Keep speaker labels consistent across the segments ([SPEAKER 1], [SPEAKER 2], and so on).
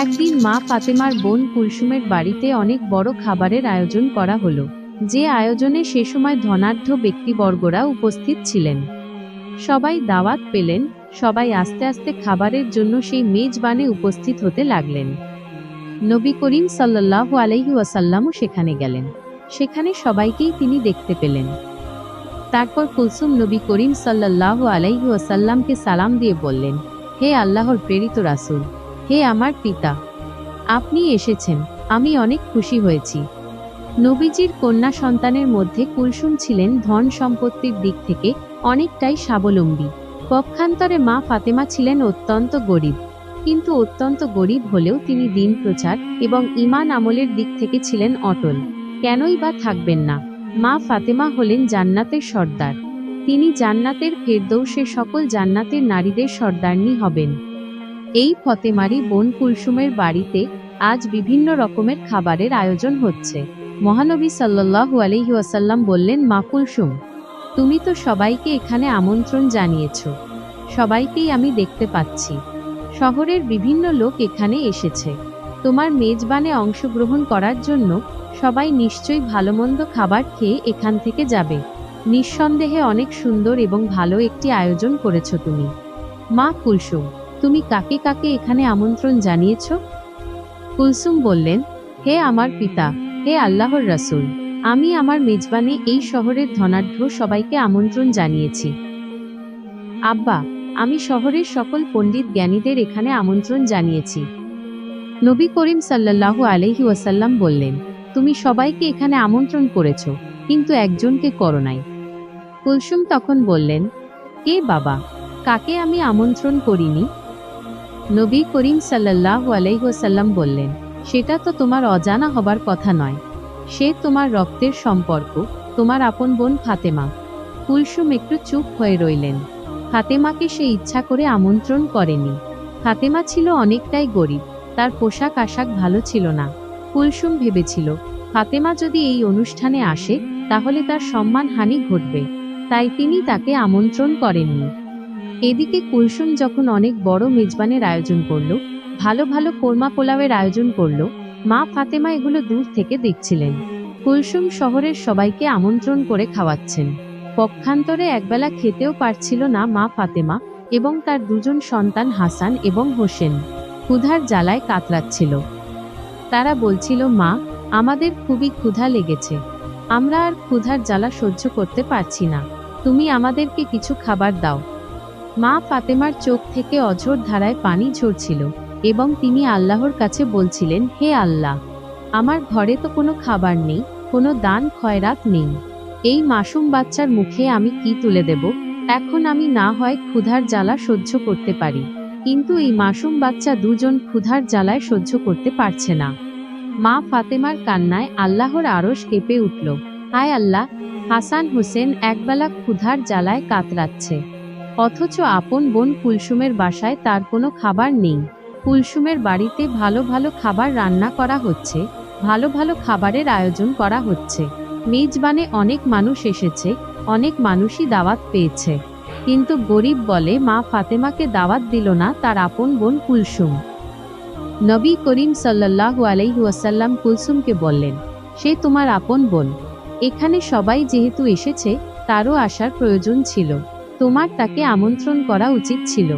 [SPEAKER 1] একদিন মা ফাতেমার বোন কুলসুমের বাড়িতে অনেক বড় খাবারের আয়োজন করা হলো, যে আয়োজনে সে সময় ধনাঢ্য ব্যক্তিবর্গরা উপস্থিত ছিলেন। সবাই দাওয়াত পেলেন, সবাই আস্তে আস্তে খাবারের জন্য সেই মেজবানে উপস্থিত হতে লাগলেন। নবী করিম সাল্লাল্লাহু আলাইহি ওয়াসাল্লামও সেখানে গেলেন, সেখানে সবাইকেই তিনি দেখতে পেলেন। তারপর কুলসুম নবী করিম সাল্লাল্লাহু আলাইহি সালাম দিয়ে বললেন, হে আল্লাহর প্রেরিত রাসূল হে আমার পিতা, আপনি এসেছেন, আমি অনেক খুশি হয়েছি। নবীজির কন্যা সন্তানের মধ্যে কুলসুম ছিলেন ধন সম্পত্তির দিক থেকে অনেকটাই স্বাবলম্বী। পক্ষান্তরে মা ফাতেমা ছিলেন অত্যন্ত গরিব, কিন্তু অত্যন্ত গরিব হলেও তিনি দিন প্রচার এবং ইমান আমলের দিক থেকে ছিলেন অটল। কেনই বা থাকবেন না, মা ফাতেমা হলেন জান্নাতের সর্দার। তিনি জান্নাতের ফেরদৌসে সকল জান্নাতের নারীদের সর্দারনি হবেন। এই ফতেমারি বোন কুলসুমের বাড়িতে আজ বিভিন্ন রকমের খাবারের আয়োজন হচ্ছে। মহানবী সাল্লাল্লাহু আলাইহি ওয়াসাল্লাম বললেন, মা কুলসুম, তুমি তো সবাইকে এখানে আমন্ত্রণ জানিয়েছ। সবাইকেই আমি দেখতে পাচ্ছি। শহরের বিভিন্ন লোক এখানে এসেছে। তোমার মেজবানে অংশগ্রহণ করার জন্য সবাই নিশ্চয়ই ভালোমন্দ খাবার খেয়ে এখান থেকে যাবে। নিঃসন্দেহে অনেক সুন্দর এবং ভালো একটি আয়োজন করেছ তুমি। মা কুলসুম তুমি কাকে কাকে এখানে আমন্ত্রণ জানিয়েছ? কুলসুম বললেন, হে আমার পিতা, হে আল্লাহর রাসূল, আমি আমার মেজবানে এই শহরের ধনাঢ্য সবাইকে আমন্ত্রণ জানিয়েছি। আব্বা, আমি শহরের সকল পণ্ডিত জ্ঞানীদের এখানে আমন্ত্রণ জানিয়েছি। নবী করিম সাল্লাল্লাহু আলাইহি ওয়াসাল্লাম বললেন, তুমি সবাইকে এখানে আমন্ত্রণ করেছ, কিন্তু একজনকে করো নাই। কুলসুম তখন বললেন, কে বাবা? কাকে আমি আমন্ত্রণ করিনি? নবী করিম সাল্লাল্লাহু আলাইহি ওয়াসাল্লাম বললেন, সেটা তো তোমার অজানা হবার কথা নয়। সে তোমার রক্তের সম্পর্ক, তোমার আপন বোন ফাতেমা। কুলসুম একটু চুপ হয়ে রইলেন। ফাতেমাকে সে ইচ্ছা করে আমন্ত্রণ করেনি। ফাতেমা ছিল অনেকটাই গরিব, তার পোশাক আশাক ভালো ছিল না। কুলসুম ভেবেছিল, ফাতেমা যদি এই অনুষ্ঠানে আসে, তাহলে তার সম্মানহানি ঘটবে। তাই তিনি তাকে আমন্ত্রণ করেননি। এদিকে কুলসুম যখন অনেক বড় মেজবানের আয়োজন করল, ভালো ভালো কোরমা পোলাওয়ের আয়োজন করল, মা ফাতেমা এগুলো দূর থেকে দেখছিলেন। কুলসুম শহরের সবাইকে আমন্ত্রণ করে খাওয়াচ্ছেন। পক্ষান্তরে একবেলা খেতেও পারছিল না মা ফাতেমা এবং তার দুজন সন্তান হাসান এবং হোসেন। ক্ষুধার জ্বালায় কাতরাচ্ছিল। তারা বলছিল, মা, আমাদের খুবই ক্ষুধা লেগেছে। আমরা আর ক্ষুধার জ্বালা সহ্য করতে পারছি না। তুমি আমাদেরকে কিছু খাবার দাও। মা ফাতেমার চোখ থেকে অঝোর ধারায় পানি ঝরছিল, এবং তিনি আল্লাহর কাছে বলছিলেন, হে আল্লাহ, আমার ঘরে তো কোনো খাবার নেই, কোনো দান খয়রাত নেই। এই মাসুম বাচ্চার মুখে আমি কি তুলে দেব? এখন আমি না হয় ক্ষুধার জ্বালা সহ্য করতে পারি। কিন্তু এই মাসুম বাচ্চা দুজন ক্ষুধার জ্বালায় সহ্য করতে পারছে না। মা ফাতেমার কান্নায় আল্লাহর আরশ কেঁপে উঠল। হায় আল্লাহ, হাসান হোসেন একবেলা ক্ষুধার জ্বালায় কাতরাচ্ছে। অথচ আপন বোন কুলসুমের বাসায় তার কোনো খাবার নেই। কুলসুমের বাড়িতে ভালো ভালো খাবার রান্না করা হচ্ছে, ভালো ভালো খাবারের আয়োজন করা হচ্ছে। মেজবানে অনেক মানুষ এসেছে, অনেক মানুষই দাওয়াত পেয়েছে। কিন্তু গরিব বলে মা ফাতেমাকে দাওয়াত দিল না তার আপন বোন কুলসুম। নবী করিম সাল্লাল্লাহু আলাইহি ওয়াসাল্লাম কুলসুমকে বললেন, সে তোমার আপন বোন। এখানে সবাই যেহেতু এসেছে, তারও আসার প্রয়োজন ছিল। তোমার তাকে আমন্ত্রণ করা উচিত ছিল।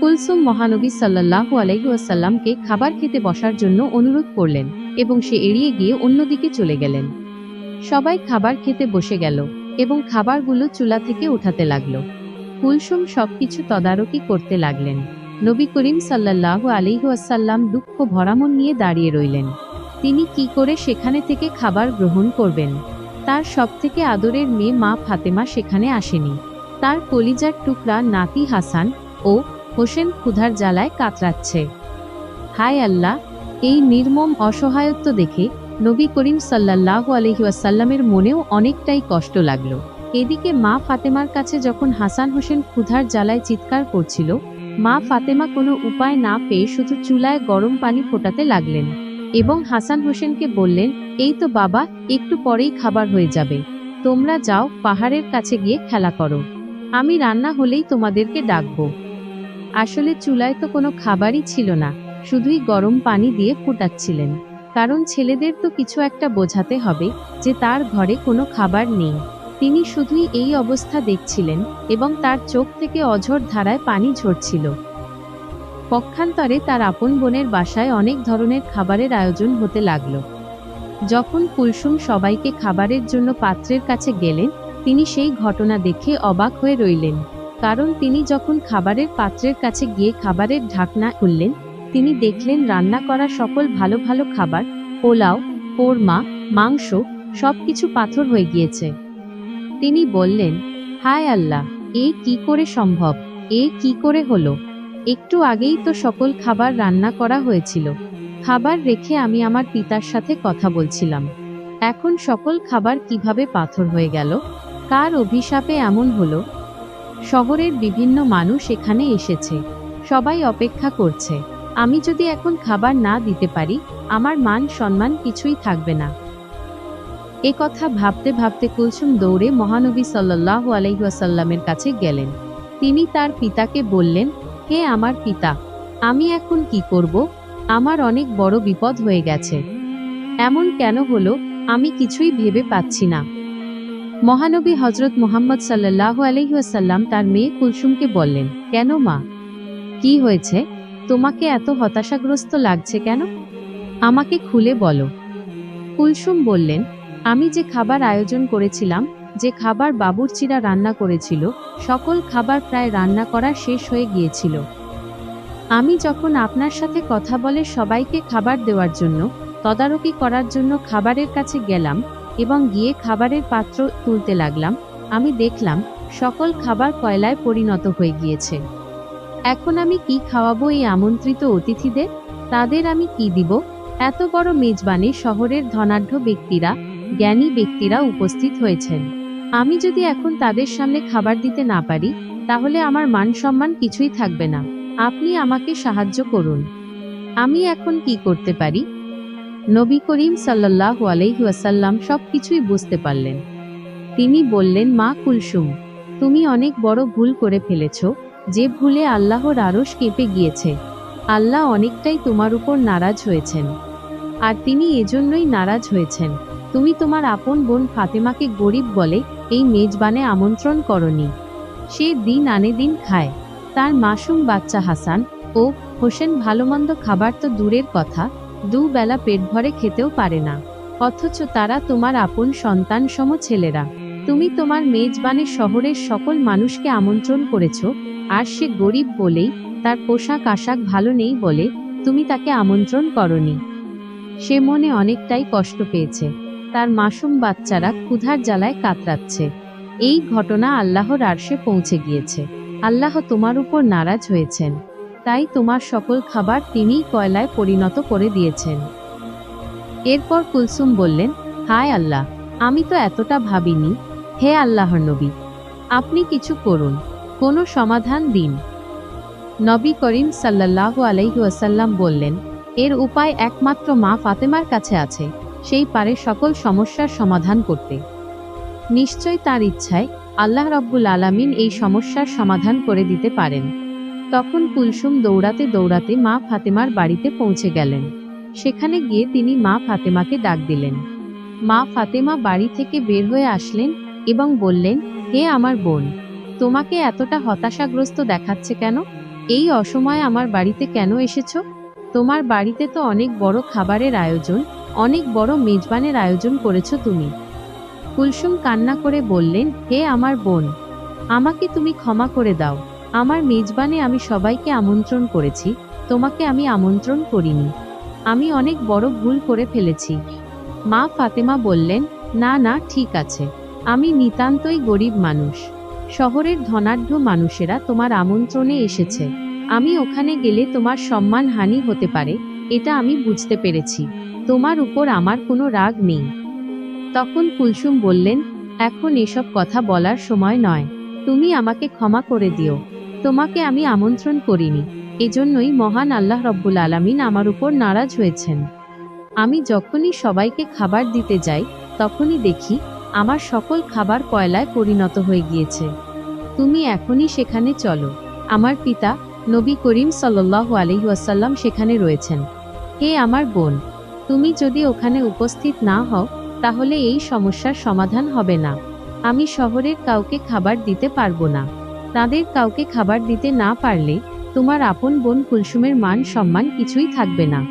[SPEAKER 1] কুলসুম মহানবী সাল্লাল্লাহু আলাইহি ওয়াসাল্লামকে খাবার খেতে বসার জন্য অনুরোধ করলেন এবং সে এড়িয়ে গিয়ে অন্যদিকে চলে গেলেন। সবাই খাবার খেতে বসে গেল এবং খাবারগুলো চুলা থেকে উঠাতে লাগল। কুলসুম সবকিছু তদারকি করতে লাগলেন। নবী করিম সাল্লাল্লাহু আলাইহি ওয়াসাল্লাম দুঃখ ভরামন নিয়ে দাঁড়িয়ে রইলেন। তিনি কি করে সেখানে থেকে খাবার গ্রহণ করবেন? তার সবথেকে আদরের মেয়ে মা ফাতেমা সেখানে আসেনি। তার কলিজার টুকরা নাতি হাসান ও হোসেন ক্ষুধার জ্বালায় কাতরাচ্ছে। হায় আল্লাহ, এই নির্মম অসহায়ত্ব দেখে নবী করিম সাল্লাল্লাহু আলহি আসাল্লামের মনেও অনেকটাই কষ্ট লাগল। এদিকে মা ফাতেমার কাছে যখন হাসান হোসেন ক্ষুধার জ্বালায় চিৎকার করছিল, মা ফাতেমা কোনো উপায় না পেয়ে শুধু চুলায় গরম পানি ফোটাতে লাগলেন এবং হাসান হোসেনকে বললেন, এই তো বাবা, একটু পরেই খাবার হয়ে যাবে। তোমরা যাও, পাহাড়ের কাছে গিয়ে খেলা করো। আমি রান্না হলেই তোমাদেরকে ডাকবো। আসলে চুলায় তো কোনো খাবারই ছিল না, শুধুই গরম পানি দিয়ে ফুটাচ্ছিলেন। কারণ ছেলেদের তো কিছু একটা বোঝাতে হবে যে তার ঘরে কোনো খাবার নেই। তিনি শুধুই এই অবস্থা দেখছিলেন এবং তার চোখ থেকে অঝোর ধারায় পানি ঝরছিল। পক্ষান্তরে তার আপন বোনের বাসায় অনেক ধরনের খাবারের আয়োজন হতে লাগল। যখন কুলসুম সবাইকে খাবারের জন্য পাত্রের কাছে গেলেন তিনি সেই ঘটনা দেখে অবাক হয়ে রইলেন। কারণ তিনি যখন খাবারের পাত্রের কাছে গিয়ে খাবারের ঢাকনা খুললেন, তিনি দেখলেন রান্না করা সকল ভালো ভালো খাবার, পোলাও, কোরমা, মাংস, সবকিছু পাথর হয়ে গিয়েছে। তিনি বললেন, হায় আল্লাহ, এ কি করে সম্ভব? এ কি করে হলো? একটু আগেই তো সকল খাবার রান্না করা হয়েছিল। খাবার রেখে আমি আমার পিতার সাথে কথা বলছিলাম। এখন সকল খাবার কীভাবে পাথর হয়ে গেল? কার অভিশাপে এমন হলো? শহরের বিভিন্ন মানুষ এখানে এসেছে। সবাই অপেক্ষা করছে। আমি যদি এখন খাবার না দিতে পারি, আমার মান সম্মান কিছুই থাকবে না। এ কথা ভাবতে ভাবতে কুলসুম দৌড়ে মহানবী সাল্লাহ আলহিহাসাল্লামের কাছে গেলেন। তিনি তার পিতাকে বললেন, হে আমার পিতা, আমি এখন কি করব? আমার অনেক বড় বিপদ হয়ে গেছে। এমন কেন হলো? আমি কিছুই ভেবে পাচ্ছি না। মহানবী হজরত মোহাম্মদ সাল্লাহ আলহিহাসাল্লাম তার মেয়ে কুলসুমকে বললেন, কেন মা? কি হয়েছে? তোমাকে এত হতাশাগ্রস্ত লাগছে কেন? আমাকে খুলে বলো। কুলসুম বললেন, আমি যে খাবার আয়োজন করেছিলাম, যে খাবার বাবুরচিরা রান্না করেছিল, সকল খাবার প্রায় রান্না করা শেষ হয়ে গিয়েছিল। আমি যখন আপনার সাথে কথা বলে সবাইকে খাবার দেওয়ার জন্য, তদারকি করার জন্য খাবারের কাছে গেলাম এবং গিয়ে খাবারের পাত্র তুলতে লাগলাম। আমি দেখলাম, সকল খাবার কয়লায় পরিণত হয়ে গিয়েছে। এখন আমি কি খাওয়াবো এই আমন্ত্রিত অতিথিদের? তাদের আমি কি দিব? এত বড় মেজবানে শহরের ধনাঢ্য ব্যক্তিরা, জ্ঞানী ব্যক্তিরা উপস্থিত হয়েছেন। আমি যদি এখন তাদের সামনে খাবার দিতে না পারি, তাহলে আমার মান সম্মান কিছুই থাকবে না। আপনি আমাকে সাহায্য করুন। আমি এখন কি করতে পারি? নবী করিম সাল্লাহ আলহিউসাল্লাম সব কিছুই বুঝতে পারলেন। তিনি বললেন, মা কুলসুম, তুমি অনেক বড় ভুল করে ফেলেছ, যে ভুলে আল্লাহর আরশ কেঁপে গিয়েছে। আল্লাহ অনেকটাই তোমার উপর নারাজ হয়েছেন। আর তিনি এজন্যই নারাজ হয়েছেন। তুমি তোমার আপন বোন ফাতেমাকে গরিব বলে এই মেজবানে আমন্ত্রণ করনি। সে দিন আনে দিন খায়। তার মাসুম বাচ্চা হাসান ও হোসেন ভালোমন্দ খাবার তো দূরের কথা দুবেলা পেট ভরে খেতেও পারে না। অথচ তারা তোমার আপন সন্তান সম ছেলেরা। তুমি তোমার মেজবানে শহরের সকল মানুষকে আমন্ত্রণ করেছ, আর সে গরিব বলেই, তার পোশাক আশাক ভালো নেই বলে, তুমি তাকে আমন্ত্রণ করনি। সে মনে অনেকটাই কষ্ট পেয়েছে। তার মাসুম বাচ্চারা ক্ষুধার জ্বালায় কাতরাচ্ছে। এই ঘটনা আল্লাহর আরশে পৌঁছে গিয়েছে। আল্লাহ তোমার উপর নারাজ হয়েছেন। তাই তোমার সকল খাবার তিনিই কয়লায় পরিণত করে দিয়েছেন। এরপর কুলসুম বললেন, হায় আল্লাহ, আমি তো এতটা ভাবিনি। হে আল্লাহর নবী, আপনি কিছু করুন, কোনো সমাধান দিন। নবী করিম সাল্লাহ আলাইহাসাল্লাম বললেন, এর উপায় একমাত্র মা ফাতেমার কাছে আছে, সেই পারে সকল সমস্যার সমাধান করতে। নিশ্চয় তার ইচ্ছায় আল্লাহ রব্বুল আলামিন এই সমস্যার সমাধান করে দিতে পারেন। তখন কুলসুম দৌড়াতে দৌড়াতে মা ফাতেমার বাড়িতে পৌঁছে গেলেন। সেখানে গিয়ে তিনি মা ফাতেমাকে ডাক দিলেন। মা ফাতেমা বাড়ি থেকে বের হয়ে আসলেন এবং বললেন, হে আমার বোন, তোমাকে এতটা হতাশাগ্রস্ত দেখাচ্ছে কেন? এই অসময়ে আমার বাড়িতে কেন এসেছ? তোমার বাড়িতে তো অনেক বড় খাবারের আয়োজন, অনেক বড় মেজবানের আয়োজন করেছ তুমি। কুলসুম কান্না করে বললেন, হে আমার বোন, আমাকে তুমি ক্ষমা করে দাও। আমার মেজবানে আমি সবাইকে আমন্ত্রণ করেছি, তোমাকে আমি আমন্ত্রণ করিনি। আমি অনেক বড় ভুল করে ফেলেছি। মা ফাতেমা বললেন, না না, ঠিক আছে। আমি নিতান্তই গরিব মানুষ। শহরের ধনাঢ্য মানুষেরা তোমার আমন্ত্রণে এসেছে। আমি ওখানে গেলে তোমার সম্মান হানি হতে পারে, এটা আমি বুঝতে পেরেছি। তোমার উপর আমার কোনো রাগ নেই। তখন কুলসুম বললেন, এখন এসব কথা বলার সময় নয়। তুমি আমাকে ক্ষমা করে দিও। তোমাকে আমি আমন্ত্রণ করিনি। এজন্যই মহান আল্লাহ রব্বুল আলামিন আমার উপর নারাজ হয়েছেন। আমি যখনই সবাইকে খাবার দিতে যাই, তখনই দেখি আমার সকল খাবার কয়লায় পরিণত হয়ে গিয়েছে। তুমি এখনই সেখানে চলো। আমার পিতা নবী করিম সাল্লাল্লাহু আলাইহি ওয়াসাল্লাম সেখানে রয়েছেন। হে আমার বোন, তুমি যদি ওখানে উপস্থিত না হও, তাহলে এই সমস্যার সমাধান হবে না। আমি শহরের কাউকে খাবার দিতে পারব না। তাদের কাউকে খাবার দিতে না পারলে তোমার আপন বোন কুলসুমের মান সম্মান কিছুই থাকবে না।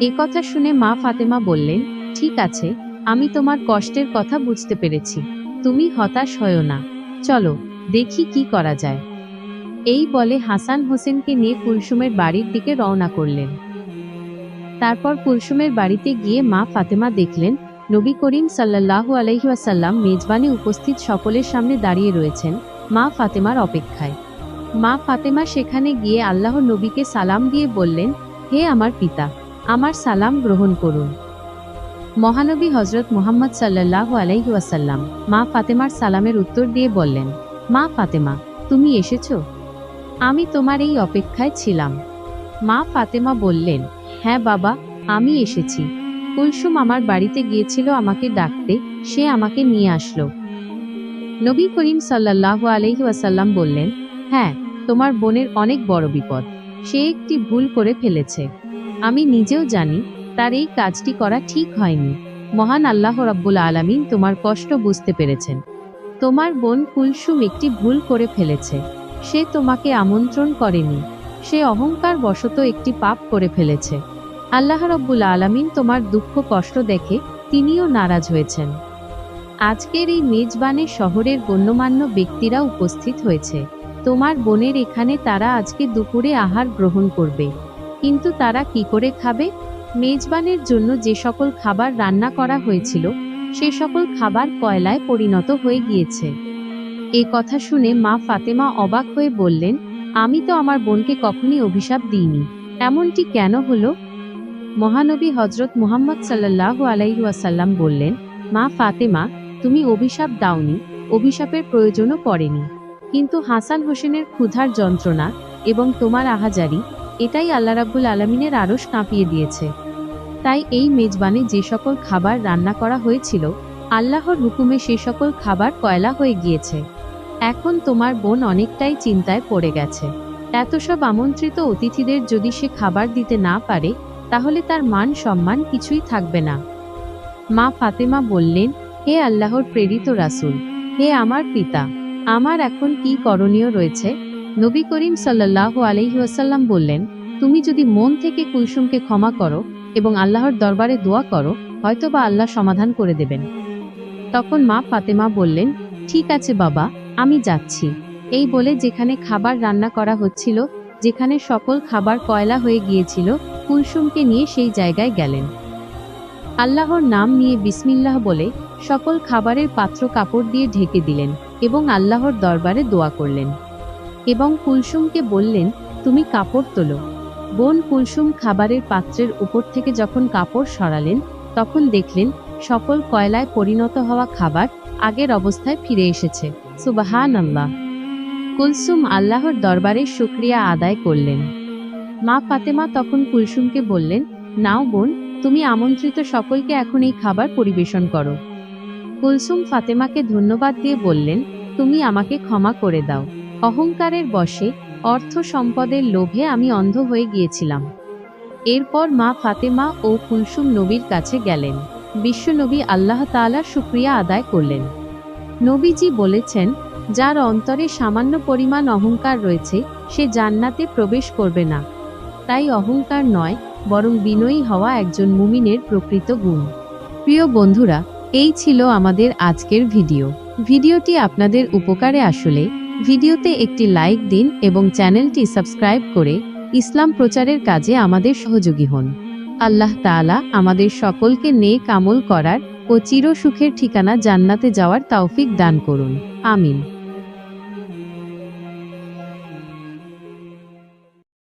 [SPEAKER 1] এ কথা শুনে মা ফাতেমা বললেন, ঠিক আছে, আমি তোমার কষ্টের কথা বুঝতে পেরেছি। তুমি হতাশ হও না। চলো, দেখি কি করা যায়। এই বলে হাসান হোসেনকে নিয়ে কুলসুমের বাড়ির দিকে রওনা করলেন। তারপর কুলসুমের বাড়িতে গিয়ে মা ফাতেমা দেখলেন, নবী করিম সাল্লাল্লাহু আলাইহি ওয়াসাল্লাম মেজবানে উপস্থিত সকলের সামনে দাঁড়িয়ে রয়েছেন। মা ফাতেমার অপেক্ষায়। মা ফাতেমা সেখানে গিয়ে আল্লাহর নবীকে সালাম দিয়ে বললেন, হে আমার পিতা, আমার সালাম গ্রহণ করুন। মহানবী হজরত মোহাম্মদ সাল্লাল্লাহু আলাইহি ওয়াসাল্লাম মা ফাতেমার সালামের উত্তর দিয়ে বললেন, মা ফাতেমা, তুমি এসেছ? আমি তোমার এই অপেক্ষায় ছিলাম। মা ফাতেমা বললেন হ্যাঁ বাবা, আমি এসেছি। কুলসুম আমার বাড়িতে গিয়েছিল আমাকে ডাকতে, সে আমাকে নিয়ে আসলো। নবী করিম সাল্লাল্লাহু আলাইহি ওয়াসাল্লাম বললেন হ্যাঁ তোমার বোনের অনেক বড় বিপদ। সে একটি ভুল করে ফেলেছে। আমি নিজেও জানি, তার এই কাজটি করা ঠিক হয়নি। মহান আল্লাহ রাব্বুল আলামিন তোমার কষ্ট বুঝতে পেরেছেন। তোমার বোন কুলসুম একটি ভুল করে ফেলেছে। সে তোমাকে আমন্ত্রণ করেনি। সে অহংকার বশত একটি পাপ করে ফেলেছে। আল্লাহ রব্বুল আলামিন তোমার দুঃখ কষ্ট দেখে তিনিও নারাজ হয়েছেন। আজকের এই মেজবানে শহরের গণ্যমান্য ব্যক্তিরা উপস্থিত হয়েছে। তোমার বোনের এখানে তারা আজকে দুপুরে আহার গ্রহণ করবে। কিন্তু তারা কি করে খাবে? মেজবানের জন্য যে সকল খাবার রান্না করা হয়েছিল, সে সকল খাবার কয়লায় পরিণত হয়ে গিয়েছে। এ কথা শুনে মা ফাতেমা অবাক হয়ে বললেন, আমি তো আমার বোনকে কখনই অভিশাপ দিইনি। এমনটি কেন হলো? মহানবী হজরত মুহাম্মদ সাল্লাল্লাহু আলাইহি ওয়াসাল্লাম বললেন, মা ফাতেমা তুমি অভিশাপ দাওনি, অভিশাপের প্রয়োজনও পড়েনি। কিন্তু হাসান হোসেনের ক্ষুধার যন্ত্রণা এবং তোমার আহাজারি, এটাই আল্লাহ রাব্বুল আলমিনের আরশ কাঁপিয়ে দিয়েছে। তাই এই মেজবানে যে সকল খাবার রান্না করা হয়েছিল, আল্লাহর হুকুমে সে সকল খাবার কয়লা হয়ে গিয়েছে। এখন তোমার বোন অনেকটাই চিন্তায় পড়ে গেছে। এত সব আমন্ত্রিত অতিথিদের যদি সে খাবার দিতে না পারে, তাহলে তার মান সম্মান কিছুই থাকবে না। মা ফাতেমা বললেন হে আল্লাহর প্রেরিত রাসুল, হে আমার পিতা, আমার এখন কি করণীয় রয়েছে? নবী করিম সাল্লাল্লাহু আলাইহি ওয়াসাল্লাম বললেন, তুমি যদি মন থেকে কুলসুমকে ক্ষমা করো এবং আল্লাহর দরবারে দোয়া করো, হয়তোবা আল্লাহ সমাধান করে দেবেন। তখন মা ফাতেমা বললেন, ঠিক আছে বাবা, আমি যাচ্ছি। এই বলে যেখানে খাবার রান্না করা হচ্ছিল, যেখানে সকল খাবার কয়লা হয়ে গিয়েছিল, কুলসুমকে নিয়ে সেই জায়গায় গেলেন। আল্লাহর নাম নিয়ে বিসমিল্লাহ বলে সকল খাবারের পাত্র কাপড় দিয়ে ঢেকে দিলেন এবং আল্লাহর দরবারে দোয়া করলেন। এবং কুলসুমকে বললেন, তুমি কাপড় তোলো। বোন কুলসুম খাবারের পাত্রের উপর থেকে যখন কাপড় সরালেন, তখন দেখলেন, সকল কয়লায় পরিণত হওয়া খাবার আগের অবস্থায় ফিরে এসেছে। সুবাহান আল্লাহ কুলসুম আল্লাহর দরবারে শুক্রিয়া আদায় করলেন। মা ফাতেমা তখন কুলসুমকে বললেন, নাও বোন, তুমি আমন্ত্রিত সকলকে এখন এই খাবার পরিবেশন করো। কুলসুম ফাতেমাকে ধন্যবাদ দিয়ে বললেন, তুমি আমাকে ক্ষমা করে দাও। অহংকারের বশে, অর্থ সম্পদের লোভে আমি অন্ধ হয়ে গিয়েছিলাম। এরপর মা ফাতেমা ও কুলসুম নবীর কাছে গেলেন। বিশ্বনবী আল্লাহ তাআলার শুক্রিয়া আদায় করলেন। নবীজি বলেছেন, যার অন্তরে সামান্য পরিমাণ অহংকার রয়েছে, সে জান্নাতে প্রবেশ করবে না। তাই অহংকার নয়, বরং বিনয়ী হওয়া একজন মুমিনের প্রকৃত গুণ। প্রিয় বন্ধুরা এই ছিল আমাদের আজকের ভিডিও। ভিডিওটি আপনাদের উপকারে আসলে ভিডিওতে একটি লাইক দিন এবং চ্যানেলটি সাবস্ক্রাইব করে ইসলাম প্রচারের কাজে আমাদের সহযোগী হন। আল্লাহ তালা আমাদের সকলকে নেক আমল করার ও চিরসুখের ঠিকানা জান্নাতে যাওয়ার তাওফিক দান করুন। আমিন।